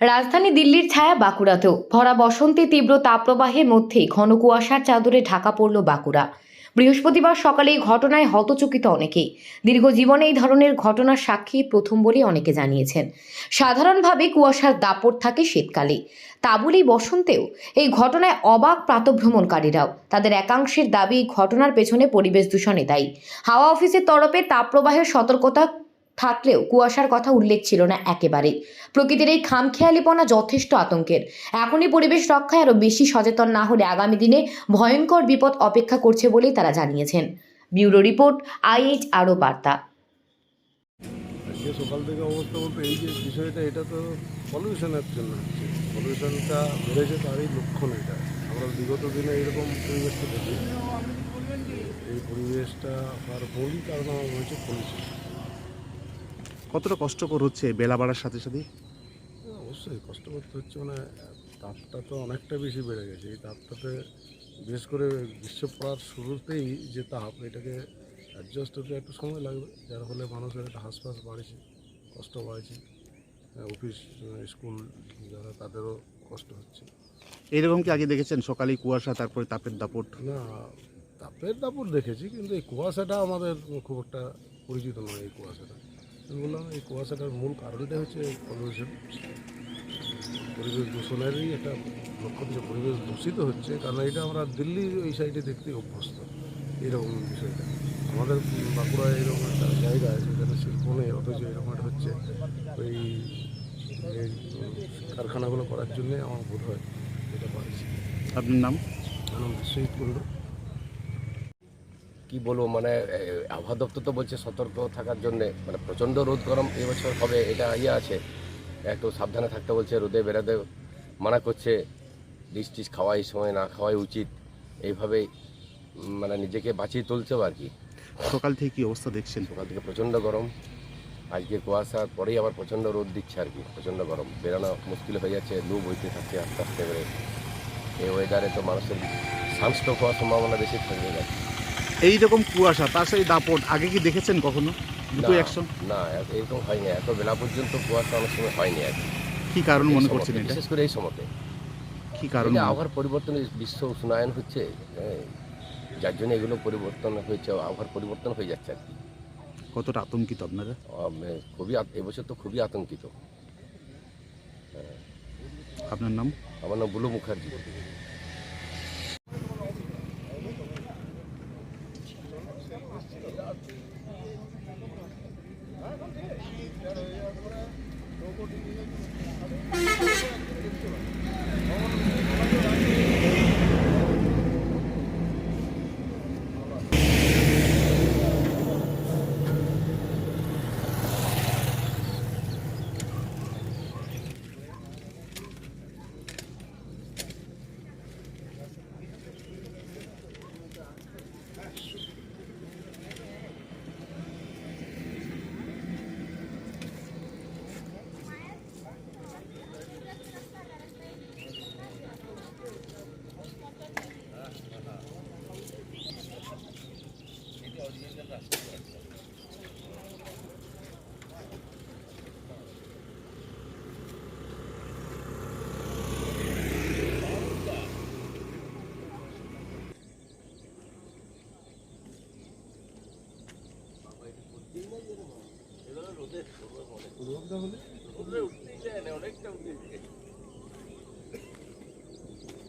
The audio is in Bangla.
রাজধানী দিল্লির ছায়া বাঁকুড়াতেও ভরা বসন্তে তীব্র তাপপ্রবাহের মধ্যেই ঘন কুয়াশার চাদরে ঢাকা পড়ল বাঁকুড়া। বৃহস্পতিবার সকালে এই ঘটনায় হতচকিত অনেকেই। দীর্ঘ জীবনে এই ধরনের ঘটনার সাক্ষী প্রথম বলেই অনেকে জানিয়েছেন। সাধারণভাবে কুয়াশার দাপট থাকে শীতকালে। তা বলেই বসন্তেও এই ঘটনায় অবাক প্রাতভ্রমণকারীরাও। তাদের একাংশের দাবি ঘটনার পেছনে পরিবেশ দূষণে দায়ী। হাওয়া অফিসের তরফে তাপপ্রবাহের সতর্কতা থাকলেও কুয়াশার কথা উল্লেখ ছিল না একেবারেই। প্রকৃতির এই খামখেয়ালিপনা যথেষ্ট আতঙ্কের। এখনই পরিবেশ রক্ষায় আরও বেশি সচেতন না হলে আগামী দিনে ভয়ঙ্কর বিপদ অপেক্ষা করছে বলেই তারা জানিয়েছেন। ব্যুরো রিপোর্ট আইএইচ আরও বার্তা সকাল থেকে অবস্থা বলতে এই যে বিষয়টা, এটা তো পলিউশনের জন্য হচ্ছে। পলিউশনটা বেড়েছে তারই লক্ষণ এটা। আমরা বিগত দিনে এরকম পরিবেশটা দেখি। এই পরিবেশটা হওয়ার মূলই কারণ মনে পলিউশন কতটা কষ্টকর হচ্ছে বেলা বাড়ার সাথে সাথে? অবশ্যই কষ্ট করতে হচ্ছে মানে তাপটা তো অনেকটা বেশি বেড়ে গেছে। এই তাপটাতে বিশেষ করে গ্রীষ্ম পড়ার শুরুতেই যে তাপ এটাকে অ্যাডজাস্ট হতে একটু সময় লাগবে। যার ফলে মানুষের একটা হাসপাস বাড়ছে কষ্ট বাড়ছে। অফিস স্কুল যারা তাদেরও কষ্ট হচ্ছে। এইরকম কি আগে দেখেছেন সকালে কুয়াশা তারপরে তাপের দাপট? না তাপের দাপট দেখেছি কিন্তু এই কুয়াশাটা আমাদের খুব একটা পরিচিত নয় এই কুয়াশাটা। বললাম এই কুয়াশাটার মূল কারণটা হচ্ছে পলিউশন পরিবেশ দূষণেরই একটা লক্ষ্য যে পরিবেশ দূষিত হচ্ছে কারণ এটা আমরা দিল্লির ওই সাইডে দেখতেই অভ্যস্ত এরকম বিষয়টা। আমাদের বাঁকুড়ায় এরকম একটা জায়গা আছে যেখানে শিল্প নেই অথচ এরকম একটা হচ্ছে ওই কারখানাগুলো করার জন্যে আমার বোধ হয় এটা পাচ্ছি আপনার নাম? আনন্দ শহীদ কুণ্ডু। কি বলব মানে আবহাওয়া দপ্তর তো বলছে সতর্ক থাকার জন্যে মানে প্রচণ্ড রোদ গরম এবছর হবে এটা ইয়ে আছে। একটু সাবধানে থাকতে বলছে রোদে বেরাতে মানা করছে। ডিস টিস খাওয়া এই সময় না খাওয়াই উচিত। এইভাবেই মানে নিজেকে বাঁচিয়ে তুলছে আর কি। সকাল থেকে কি অবস্থা দেখছেন? সকাল থেকে প্রচণ্ড গরম। আজকে কুয়াশার পরেই আবার প্রচণ্ড রোদ দিচ্ছে আর কি প্রচণ্ড গরম। বেরোনো মুশকিল হয়ে যাচ্ছে লু বইতে থাকছে আস্তে আস্তে করে। এই ওয়েদারে তো মানুষের সানস্ট্রোক হওয়ার সম্ভাবনা বেশি থাকবে। যাচ্ছে এইরকম কুয়াশা তার সাথে দাপট আগে কি দেখেছেন কখনো? দুটো একশো না এরকম হয়নি এত বেলা পর্যন্ত কুয়াশা অনেক সময় হয়নি আর কি। কারণ মনে করছেন এটা? বিশেষ করে এই সময়তে কি কারণ আবহাওয়ার পরিবর্তন বিশ্ব উষ্ণায়ন হচ্ছে হ্যাঁ, যার জন্য এগুলো পরিবর্তন হয়েছে আবহাওয়ার পরিবর্তন হয়ে যাচ্ছে আর কি। কতটা আতঙ্কিত আপনারা? খুবই এবছর তো খুবই আতঙ্কিত। আপনার নাম? আমার নাম বুলু মুখার্জি। রোদ তাহলে রোদে উঠতেই যায় না অনেকটা উঠে যায়